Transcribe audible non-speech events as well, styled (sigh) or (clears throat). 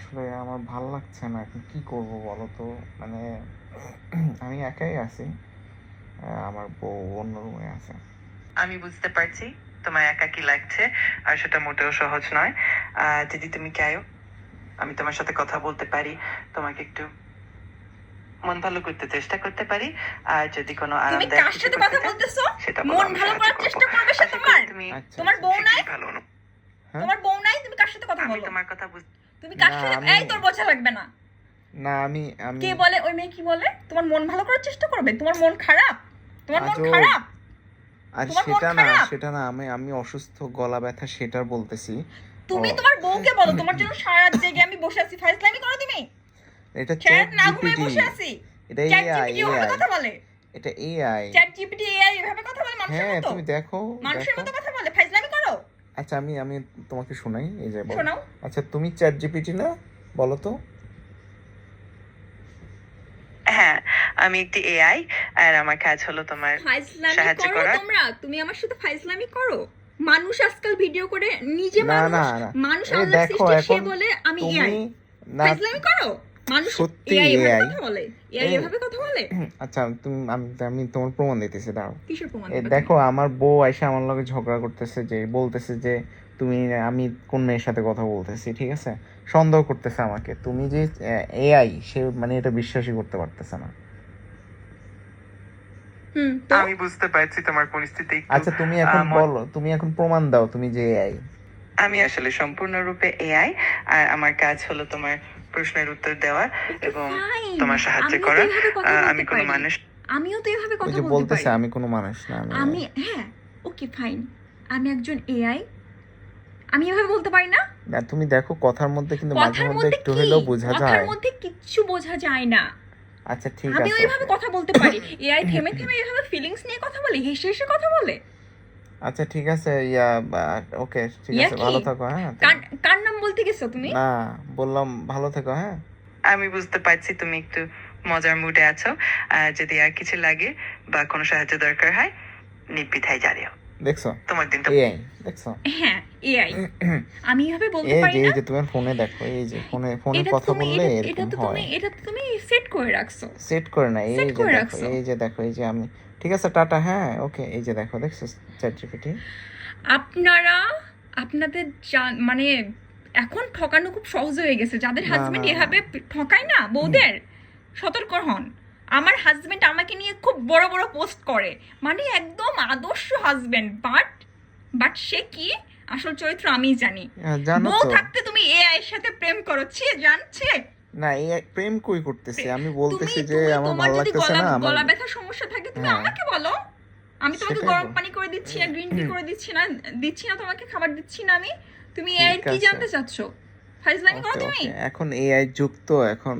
আসলে আমার ভালো লাগছে না। এখন কি করব বলো তো? মানে (clears throat) আমি একাই আছি। আহ, আমার বউ অন্য রুমে আছে। আমি বুঝতে পারছি তোমার একা কি লাগছে আর সেটা মোটেও সহজ নয়। আহ, যদি তুমি চাও আমি তোমার সাথে কথা বলতে পারি তোমাকে একটু মন ভালো করতে চেষ্টা করতে পারি আর যদি কোনো তুমি আরামদায়ক কার কিছু সাথে করতে কথা চাও, বলতেছো? সেটা মন ভালো করার চেষ্টা করবে সে তোমার আচ্ছা তোমার বউ নাই? ভালো না। হ্যাঁ? তোমার বউ নাই? তুমি কার সাথে কথা আমি বলো? তোমার কথা বুঝ তুমি কার সাথে আমি- এই তোর বোঝা লাগবে না। না আমি আমি কে বলে? ওই মেয়ে কি বলে? তোমার মন ভালো করার চেষ্টা করবে? তোমার মন খারাপ? তোমার মন খারাপ? আর সেটা না সেটা না আমি আমি অসুস্থ গলা ব্যথা সেটার বলতেছি। তুমি তোমার বউকে বলো তোমার জন্য (laughs) সারা রাত জেগে আমি বসে আছি। ফাইজলামি করো তুমি। এটা চ্যাট না ঘুমিয়ে বসে আছি। এটা এআই কথা বলে। এটা এআই চ্যাট জিপিটি এআই এভাবে কথা বলে মানুষের হ্যাঁ মতো? তুমি দেখো মানুষের মতো কথা আচ্ছা আমি আমি তোমাকে শোনাই এই যে শোনাও। আচ্ছা তুমি চ্যাট জিপিটি না বলো তো। হ্যাঁ আমি একটি এআই আর আমার কাজ হলো তোমার সাহায্য করো। তোমরা তুমি আমার সাথে ফাইজলামি করো। মানুষ আজকাল ভিডিও করে নিজে মানুষ মানুষ আল্লাহ সৃষ্টি সে বলে আমি এআই ফাইজলামি করো? মানুষ সত্যি এআই এভাবে AI কথা বলে। এআই এভাবে কথা বলে? আচ্ছা তুমি আমি আমি তোমার প্রমাণ দিতেছি দাঁড়াও। কিসের প্রমাণ দেখো আমার বউ এসে আমার লগে ঝগড়া করতেছে যে বলতেছে যে তুমি আমি কোন মেয়ের সাথে কথা বলতেছি ঠিক আছে? সন্দেহ করতেছে আমাকে। তুমি যে এআই সে মানে এটা বিশ্বাসই করতে পারতেছে না। তো? আমি বুঝতে পারছি তোমার পরিস্থিতি আচ্ছা তুমি এখন বলো তুমি এখন প্রমাণ দাও তুমি যে এআই আমি আসলে সম্পূর্ণরূপে এআই আর আমার কাজ হলো তোমার প্রশ্নের উত্তর দেওয়া এবং তোমার সাহায্য করা এভাবে আমি কোনো মানুষ আমিও তো এভাবে কথা বলতে বলতেছে পারি। আমি কোনো মানুষ না আমি আমি হ্যাঁ ওকে ফাইন আমি একজন এআই আমি এভাবে বলতে পারি না? না, তুমি দেখো কথার মধ্যে কিন্তু মাঝে মধ্যে একটু হলেও বোঝা যায়। কথার মধ্যে কিচ্ছু বোঝা যায় না। আচ্ছা ঠিক আমি আছে। ওইভাবে okay. কথা বলতে পারি। (laughs) এআই থেমে থেমে এইভাবে ফিলিংস নিয়ে কথা বলে হেসে হেসে কথা বলে? আচ্ছা ঠিক আছে ইয়া ওকে ঠিক আছে ভালো থাকো হ্যাঁ কার নাম বলতে গেছো তুমি? না বললাম ভালো থেকো হ্যাঁ। আমি বুঝতে পারছি তুমি একটু মজার মুডে আছো আহ, যদি আর কিছু লাগে বা কোনো সাহায্য দরকার হয় নির্বিধায় জানিও। দেখছ? তোমার দিনটা এআই দেখছ? হ্যাঁ এআই। (clears throat) আমি এভাবে বলতে পারি না এই যে তোমার ফোনে দেখো এই যে ফোনে ফোনে কথা বললে এটা- এটা তো তুমি এটা তো তুমি সেট করে রাখছো। সেট করে না এই যে করে দেখো রাখছো। এই যে দেখো এই যে আমি ঠিক আছে টাটা হ্যাঁ ওকে এই যে দেখো দেখছ চ্যাট জিপিটি আপনারা আপনাদের মানে এখন ঠকানো খুব সহজ হয়ে গেছে। যাদের হাজবেন্ড এভাবে ঠকায় না বউদের সতর্ক হন। আমার হাজবেন্ড আমাকে নিয়ে খুব বড় বড় পোস্ট করে। মানে একদম আদর্শ হাজবেন্ড বাট বাট সে কি? আসল চরিত্র আমি জানি। হ্যাঁ, বউ থাকতে তুমি এ এর সাথে প্রেম করো। ছি জানছে? না এই প্রেম কই করতেছি? আমি বলতেছি যে আমার ভালো লাগতেছে না আমার গলা ব্যথার সমস্যা থাকে তুমি হ্যাঁ। আমাকে বলো। আমি তোমাকে গরম পানি করে দিচ্ছি না গ্রিন টি করে দিচ্ছি না দিচ্ছি না তোমাকে খাবার দিচ্ছি না আমি। তুমি ঠিক কি জানতে চাচ্ছো? ফাইজলামি করো তুমি। এখন এআই যুক্ত এখন